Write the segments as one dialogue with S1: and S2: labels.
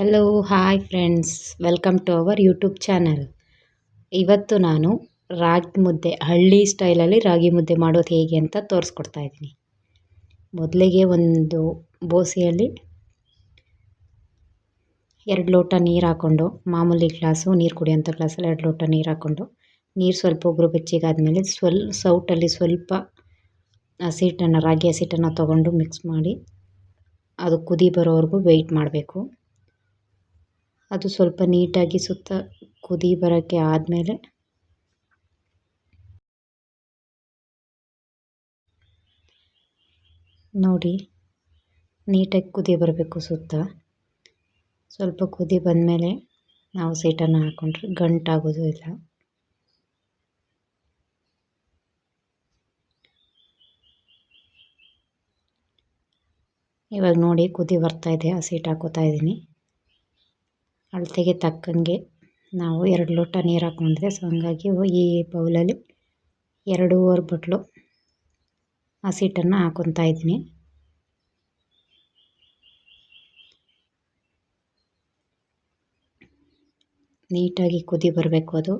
S1: Hello hi friends welcome to our YouTube channel ಇವತ್ತು ನಾನು ರಾಗಿ ಮುದ್ದೆ, ಹಳ್ಳಿ ಸ್ಟೈಲಲ್ಲಿ ರಾಗಿ ಮುದ್ದೆ ಮಾಡೋದು ಹೇಗೆ ಅಂತ ತೋರಿಸ್ಕೊಡ್ತಾ ಇದ್ದೀನಿ. ಮೊದಲಿಗೆ ಒಂದು ಬೋಸೆಯಲ್ಲಿ ಎರಡು ಲೋಟ ನೀರು ಹಾಕ್ಕೊಂಡು ಮಾಮೂಲಿ ಗ್ಲಾಸು ನೀರು ಕುಡಿಯೋಂಥ ಗ್ಲಾಸಲ್ಲಿ ಎರಡು ಲೋಟ ನೀರು ಹಾಕ್ಕೊಂಡು ನೀರು ಸ್ವಲ್ಪ ಉಗುರು ಬೆಚ್ಚಿಗಾದಮೇಲೆ ಸ್ವಲ್, ಸೌಟಲ್ಲಿ ಸ್ವಲ್ಪ ಹಸಿಟ್ಟನ್ನು, ರಾಗಿ ಹಸಿಟ್ಟನ್ನು ತೊಗೊಂಡು ಮಿಕ್ಸ್ ಮಾಡಿ, ಅದು ಕುದಿ ಬರೋವರೆಗೂ ವೆಯ್ಟ್ ಮಾಡಬೇಕು. ಅದು ಸ್ವಲ್ಪ ನೀಟಾಗಿ ಸುತ್ತ ಕುದಿ ಬರೋಕ್ಕೆ ಆದಮೇಲೆ ನೋಡಿ, ನೀಟಾಗಿ ಕುದಿ ಬರಬೇಕು ಸುತ್ತ. ಸ್ವಲ್ಪ ಕುದಿ ಬಂದಮೇಲೆ ನಾವು ಸೀಟನ್ನು ಹಾಕ್ಕೊಂಡ್ರೆ ಗಂಟಾಗೋದು ಇಲ್ಲ. ಇವಾಗ ನೋಡಿ, ಕುದಿ ಬರ್ತಾಯಿದೆ ಆ ಸೀಟ್ ಹಾಕೋತಾ ಇದ್ದೀನಿ. ಅಳತೆಗೆ ತಕ್ಕಂಗೆ ನಾವು ಎರಡು ಲೋಟ ನೀರು ಹಾಕ್ಕೊಂಡಿದ್ದೆ. ಸೊ, ಹಂಗಾಗಿ ಈ ಬೌಲಲ್ಲಿ ಎರಡೂವರೆ ಬಟ್ಲು ಹಸಿಟ್ಟನ್ನು ಹಾಕೊತಾ ಇದ್ದೀನಿ. ನೀಟಾಗಿ ಕುದಿ ಬರಬೇಕು ಅದು.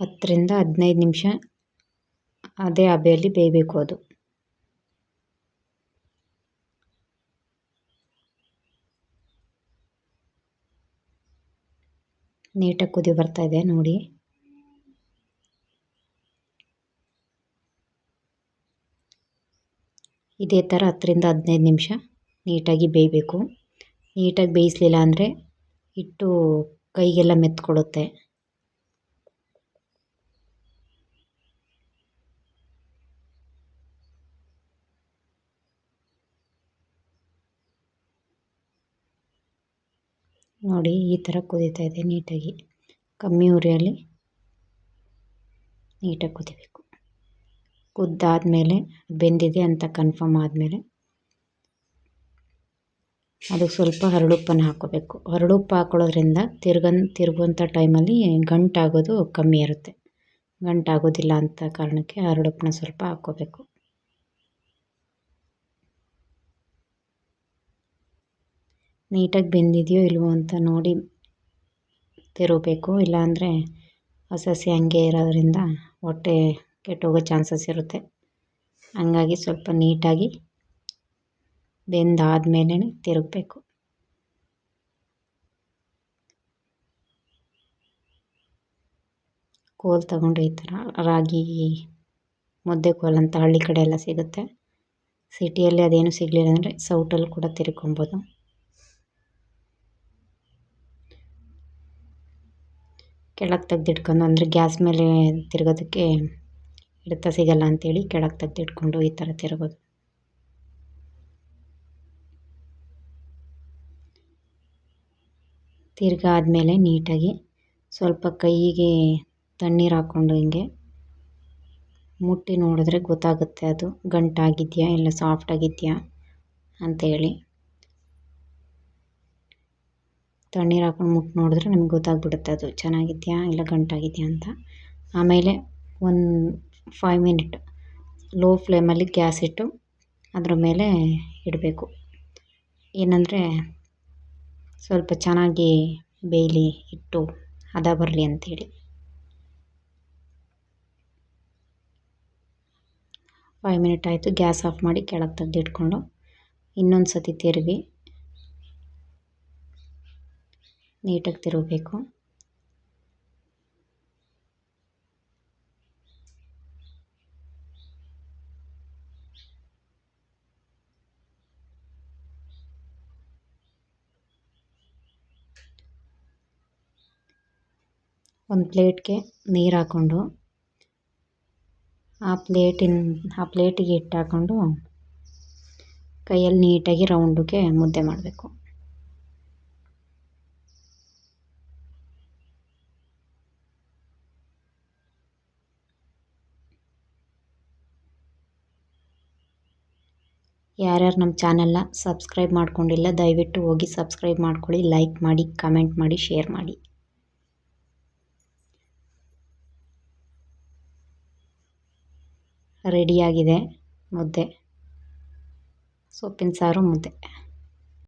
S1: ಹತ್ತರಿಂದ ಹದಿನೈದು ನಿಮಿಷ ಅದೇ ಹಬೆಯಲ್ಲಿ ಬೇಯಬೇಕು ಅದು. ನೀಟಾಗಿ ಕುದಿ ಬರ್ತಾ ಇದೆ, ನೋಡಿ. ಇದೇ ಥರ ಹತ್ತರಿಂದ ಹದಿನೈದು ನಿಮಿಷ ನೀಟಾಗಿ ಬೇಯಬೇಕು. ನೀಟಾಗಿ ಬೇಯಿಸಲಿಲ್ಲ ಅಂದರೆ ಹಿಟ್ಟು ಕೈಗೆಲ್ಲ ಮೆತ್ಕೊಡುತ್ತೆ ನೋಡಿ, ಈ ಥರ ಕುದೀತಾ ಇದೆ ನೀಟಾಗಿ. ಕಮ್ಮಿ ಉರಿಯಲ್ಲಿ ನೀಟಾಗಿ ಕುದಿಬೇಕು. ಕುದ್ದಾದಮೇಲೆ, ಬೆಂದಿದೆ ಅಂತ ಕನ್ಫರ್ಮ್ ಆದಮೇಲೆ, ಅದಕ್ಕೆ ಸ್ವಲ್ಪ ಹರಳುಪ್ಪನ್ನು ಹಾಕೋಬೇಕು ಹರಳುಪ್ಪು ಹಾಕೊಳ್ಳೋದ್ರಿಂದ ತಿರ್ಗನ್, ತಿರುಗುವಂಥ ಟೈಮಲ್ಲಿ ಗಂಟಾಗೋದು ಕಮ್ಮಿ ಇರುತ್ತೆ. ಗಂಟಾಗೋದಿಲ್ಲ ಅಂತ ಕಾರಣಕ್ಕೆ ಹರಳುಪ್ಪನ್ನ ಸ್ವಲ್ಪ ಹಾಕ್ಕೋಬೇಕು. ನೀಟಾಗಿ ಬೆಂದಿದೆಯೋ ಇಲ್ವೋ ಅಂತ ನೋಡಿ ತಿರುಗಬೇಕು. ಇಲ್ಲಾಂದರೆ ಹಸಿ ಹಂಗೆ ಇರೋದ್ರಿಂದ ಹೊಟ್ಟೆ ಕೆಟ್ಟೋಗೋ ಚಾನ್ಸಸ್ ಇರುತ್ತೆ. ಹಂಗಾಗಿ ಸ್ವಲ್ಪ ನೀಟಾಗಿ ಬೆಂದಾದ್ಮೇಲೆ ತಿರುಗಬೇಕು. ಕೋಲ್ ತಗೊಂಡು ಈ ಥರ ರಾಗಿ, ಮುದ್ದೆ ಕೋಲ್ ಅಂತ ಹಳ್ಳಿ ಕಡೆ ಎಲ್ಲ ಸಿಗುತ್ತೆ. ಸಿಟಿಯಲ್ಲಿ ಅದೇನು ಸಿಗಲಿಲ್ಲ ಅಂದರೆ ಸೌಟಲ್ಲಿ ಕೂಡ ತಿರ್ಕೊಬೋದು. ಕೆಳಗೆ ತೆಗ್ದಿಟ್ಕೊಂಡು ಅಂದರೆ ಗ್ಯಾಸ್ ಮೇಲೆ ತಿರ್ಗೋದಕ್ಕೆ ಹಿಡಿತ ಸಿಗಲ್ಲ ಅಂಥೇಳಿ ಕೆಳಗೆ ತೆಗ್ದಿಟ್ಕೊಂಡು ಈ ಥರ ತಿರುಗೋದು. ತಿರ್ಗಾ ಆದಮೇಲೆ ನೀಟಾಗಿ ಸ್ವಲ್ಪ ಕೈಗೆ ತಣ್ಣೀರು ಹಾಕ್ಕೊಂಡು ಹಿಂಗೆ ಮುಟ್ಟಿ ನೋಡಿದ್ರೆ ಗೊತ್ತಾಗುತ್ತೆ ಅದು ಗಂಟಾಗಿದೆಯಾ ಇಲ್ಲ ಸಾಫ್ಟಾಗಿದೆಯಾ ಅಂಥೇಳಿ ತಣ್ಣೀರು ಹಾಕೊಂಡು ಮುಟ್ಟಿ ನೋಡಿದ್ರೆ ನಿಮ್ಗೆ ಗೊತ್ತಾಗ್ಬಿಡುತ್ತೆ ಅದು ಚೆನ್ನಾಗಿದೆಯಾ ಇಲ್ಲ ಗಂಟಾಗಿದೆಯಾ ಅಂತ. ಆಮೇಲೆ ಒಂದು ಫೈವ್ ಮಿನಿಟ್ ಲೋ ಫ್ಲೇಮಲ್ಲಿ ಗ್ಯಾಸ್ ಇಟ್ಟು ಅದ್ರ ಮೇಲೆ ಇಡಬೇಕು. ಏನಂದರೆ ಸ್ವಲ್ಪ ಚೆನ್ನಾಗಿ ಬೇಯಲಿ, ಇಟ್ಟು ಹದ ಬರಲಿ ಅಂಥೇಳಿ ಫೈವ್ ಮಿನಿಟ್ ಆಯಿತು ಗ್ಯಾಸ್ ಆಫ್ ಮಾಡಿ ಕೆಳಗೆ ತೆಗೆದಿಟ್ಕೊಂಡು ಇನ್ನೊಂದು ಸತಿ ತಿರುಗಿ ನೀಟಾಗಿ ತಿರುಗಬೇಕು. ಒಂದು ಪ್ಲೇಟ್ಗೆ ನೀರು ಹಾಕ್ಕೊಂಡು, ಆ ಪ್ಲೇಟಿನ, ಆ ಪ್ಲೇಟಿಗೆ ಹಿಟ್ಟು ಹಾಕ್ಕೊಂಡು ಕೈಯಲ್ಲಿ ನೀಟಾಗಿ ರೌಂಡಿಗೆ ಮುದ್ದೆ ಮಾಡಬೇಕು. ಯಾರ್ಯಾರು ನಮ್ಮ ಚಾನಲ್ನ ಸಬ್ಸ್ಕ್ರೈಬ್ ಮಾಡ್ಕೊಂಡಿಲ್ಲ, ದಯವಿಟ್ಟು ಹೋಗಿ ಸಬ್ಸ್ಕ್ರೈಬ್ ಮಾಡ್ಕೊಳ್ಳಿ, ಲೈಕ್ ಮಾಡಿ, ಕಮೆಂಟ್ ಮಾಡಿ, ಶೇರ್ ಮಾಡಿ. ರೆಡಿಯಾಗಿದೆ ಮುದ್ದೆ. ಸೊಪ್ಪಿನ ಸಾರು ಮುದ್ದೆ.